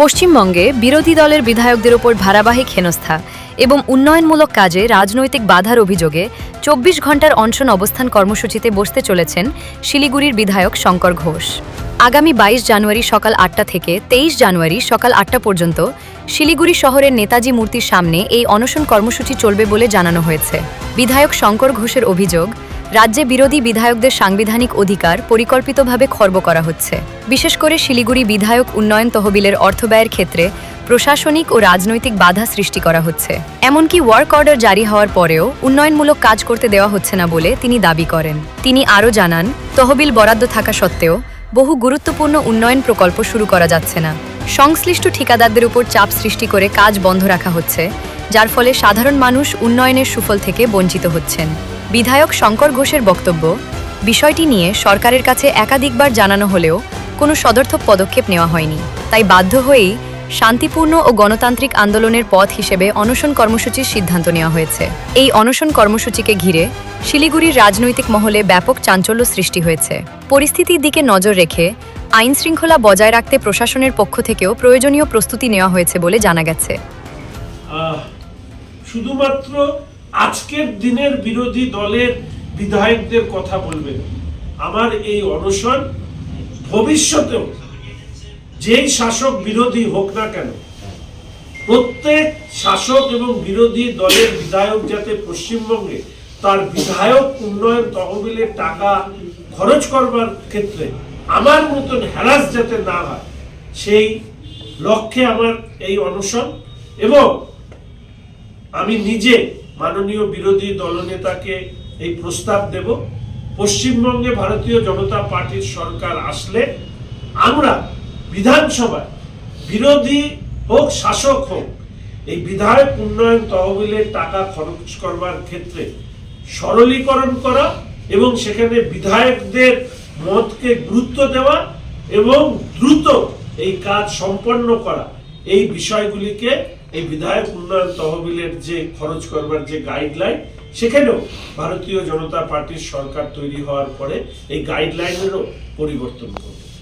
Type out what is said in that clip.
পশ্চিমবঙ্গে বিরোধী দলের বিধায়কদের ওপর ধারাবাহিক হেনস্থা এবং উন্নয়নমূলক কাজে রাজনৈতিক বাধার অভিযোগে চব্বিশ ঘণ্টার অনশন অবস্থান কর্মসূচিতে বসতে চলেছেন শিলিগুড়ির বিধায়ক শঙ্কর ঘোষ। আগামী বাইশ জানুয়ারি সকাল আটটা থেকে তেইশ জানুয়ারি সকাল আটটা পর্যন্ত শিলিগুড়ি শহরের নেতাজি মূর্তির সামনে এই অনশন কর্মসূচি চলবে বলে জানানো হয়েছে। বিধায়ক শঙ্কর ঘোষের অভিযোগ রাজ্যে বিরোধী বিধায়কদের সাংবিধানিক অধিকার পরিকল্পিতভাবে খর্ব করা হচ্ছে। বিশেষ করে শিলিগুড়ি বিধায়ক উন্নয়ন তহবিলের অর্থ ব্যয়ের ক্ষেত্রে প্রশাসনিক ও রাজনৈতিক বাধা সৃষ্টি করা হচ্ছে। এমনকি ওয়ার্ক অর্ডার জারি হওয়ার পরেও উন্নয়নমূলক কাজ করতে দেওয়া হচ্ছে না বলে তিনি দাবি করেন। তিনি আরও জানান, তহবিল বরাদ্দ থাকা সত্ত্বেও বহু গুরুত্বপূর্ণ উন্নয়ন প্রকল্প শুরু করা যাচ্ছে না। সংশ্লিষ্ট ঠিকাদারদের উপর চাপ সৃষ্টি করে কাজ বন্ধ রাখা হচ্ছে, যার ফলে সাধারণ মানুষ উন্নয়নের সুফল থেকে বঞ্চিত হচ্ছেন। বিধায়ক শঙ্কর ঘোষের বক্তব্য, বিষয়টি নিয়ে সরকারের কাছে একাধিকবার জানানো হলেও কোনো সদর্থক পদক্ষেপ নেওয়া হয়নি। তাই বাধ্য হয়েই শান্তিপূর্ণ ও গণতান্ত্রিক আন্দোলনের পথ হিসেবে অনশন কর্মসূচির সিদ্ধান্ত নেওয়া হয়েছে। এই অনশন কর্মসূচিকে ঘিরে শিলিগুড়ির রাজনৈতিক মহলে ব্যাপক চাঞ্চল্য সৃষ্টি হয়েছে। পরিস্থিতির দিকে নজর রেখে আইন শৃঙ্খলা বজায় রাখতে প্রশাসনের পক্ষ থেকেও প্রয়োজনীয় প্রস্তুতি নেওয়া হয়েছে বলে জানা গেছে। শুধুমাত্র আজকের দিনের বিরোধী দলের বিধায়কদের কথা বলবেন আমার এই অনশন ভবিষ্যতেও যেই শাসক বিরোধী হোক না কেন, প্রত্যেক শাসক এবং বিরোধী দলের বিধায়ক যাতে পশ্চিমবঙ্গে তার বিধায়ক উন্নয়ন তহবিলের টাকা খরচ করবার ক্ষেত্রে আমার মতন হ্যারাস যাতে না হয়, সেই লক্ষ্যে আমার এই অনশন এবং আমি নিজে মাননীয় বিরোধী দলনেতাকে এই প্রস্তাব দেব। পশ্চিমবঙ্গে ভারতীয় জনতা পার্টির সরকার আসলে আমরা বিধানসভায় বিরোধী হোক, শাসক হোক, এই বিধায়ক উন্নয়ন তহবিলের টাকা খরচ করবার ক্ষেত্রে সরলীকরণ করা এবং সেখানে বিধায়কদের মতকে গুরুত্ব দেওয়া এবং দ্রুত এই কাজ সম্পন্ন করা এই বিষয়গুলিকে এই বিধায়ক উন্নয়ন তহবিলের যে খরচ করবার যে গাইডলাইন সেখানেও ভারতীয় জনতা পার্টির সরকার তৈরি হওয়ার পরে এই গাইডলাইনেরও পরিবর্তন করবে